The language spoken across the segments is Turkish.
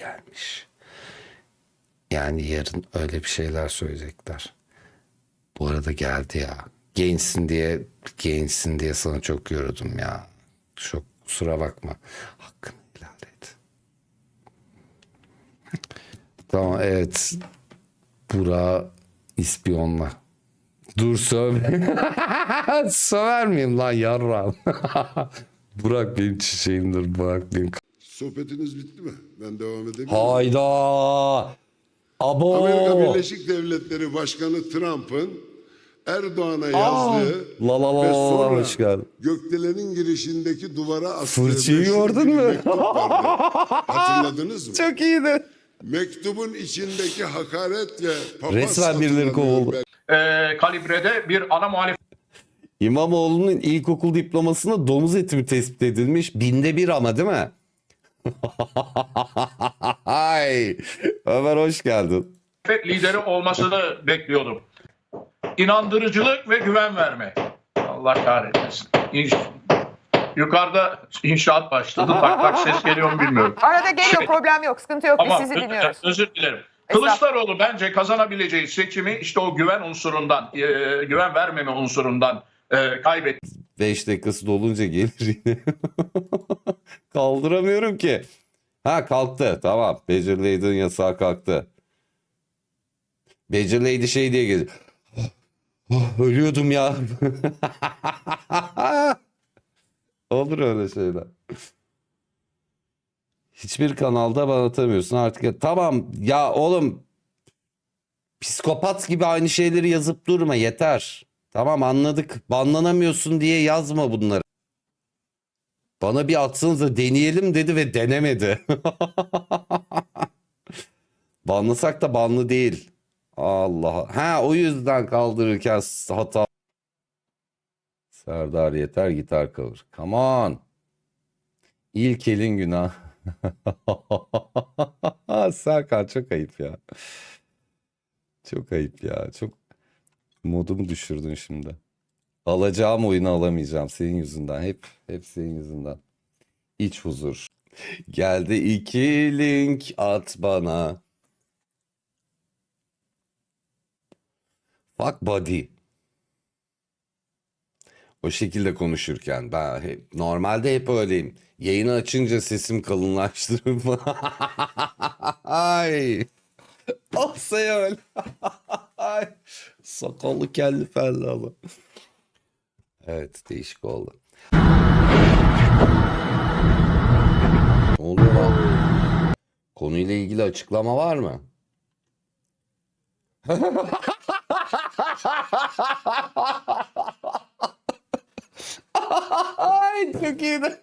gelmiş. Yani yarın öyle bir şeyler söyleyecekler. Bu arada geldi ya. Gençsin diye gençsin diye sana çok yordum ya. Çok kusura bakma. Hakkını helal et. tamam evet. Bura ispiyonla. Dur sövme. Söver miyim lan yarram? Burak benim çiçeğimdir. Burak benim. Sohbetiniz bitti mi? Ben devam edebilirim. Hayda. Abo. Amerika Birleşik Devletleri Başkanı Trump'ın Erdoğan'a Aa, yazdığı la la la ve la la, sonra hoş geldin. gökdelenin girişindeki duvara astığı Fırçayı gördün mü? Hatırladınız mı? Çok iyiydi. Mektubun içindeki hakaret ve papaz Resmen birileri kovuldu. e, kalibrede bir ana muhalefet İmamoğlu'nun ilkokul diplomasında domuz eti mi tespit edilmiş? Binde bir ama değil mi? Ay, Ömer hoş geldin. lideri olmasını bekliyordum. İnandırıcılık ve güven verme. Allah kahretmesin. İnş- Yukarıda inşaat başladı. Tak tak ses geliyor mu bilmiyorum. Arada geliyor Şey- problem yok. Sıkıntı yok. Biz Ama sizi özür, dinliyoruz. özür dilerim. Kılıçdaroğlu bence kazanabileceği seçimi işte o güven unsurundan, e, güven vermeme unsurundan e, kaybetti. 5 dakikası dolunca gelir yine. Kaldıramıyorum ki. Ha kalktı tamam. Badger Lady'nin yasağı kalktı. Badger Lady şey diye geziyor. Oh, ölüyordum ya. Olur öyle şeyler. Hiçbir kanalda bana atamıyorsun artık. Ya, tamam ya oğlum psikopat gibi aynı şeyleri yazıp durma yeter. Tamam anladık. Banlanamıyorsun diye yazma bunları. Bana bir atsanıza deneyelim dedi ve denemedi. Banlasak da banlı değil. Allah. Ha o yüzden kaldırırken hata. Serdar yeter gitar kavur. Come on. İlk elin günah. Serkan çok ayıp ya. Çok ayıp ya. Çok modumu düşürdün şimdi. Alacağım oyunu alamayacağım senin yüzünden. Hep hep senin yüzünden. İç huzur. Geldi iki link at bana. Fuck body. O şekilde konuşurken ben hep, normalde hep öyleyim. Yayını açınca sesim kalınlaştırıp ay. Oh öyle. Ay. Sakallı kelli fellalı. Evet değişik oldu. Ne oluyor lan? Konuyla ilgili açıklama var mı? Ay çok iyiydi.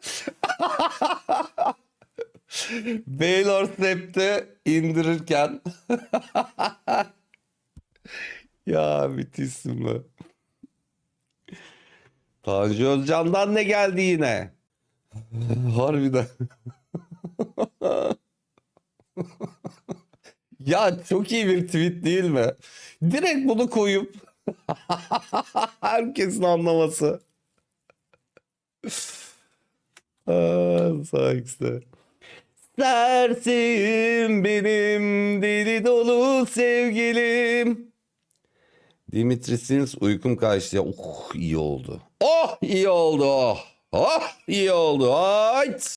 Baylor Step'te indirirken ya müthişsin be. Tanju Özcan'dan ne geldi yine? Harbiden. ya çok iyi bir tweet değil mi? Direkt bunu koyup herkesin anlaması. Aa, sağ ikisi. Sersim benim deli dolu sevgilim. Dimitri Sins uykum kaçtı ya. Oh iyi oldu. Oh iyi oldu. Oh, oh iyi oldu. Ay.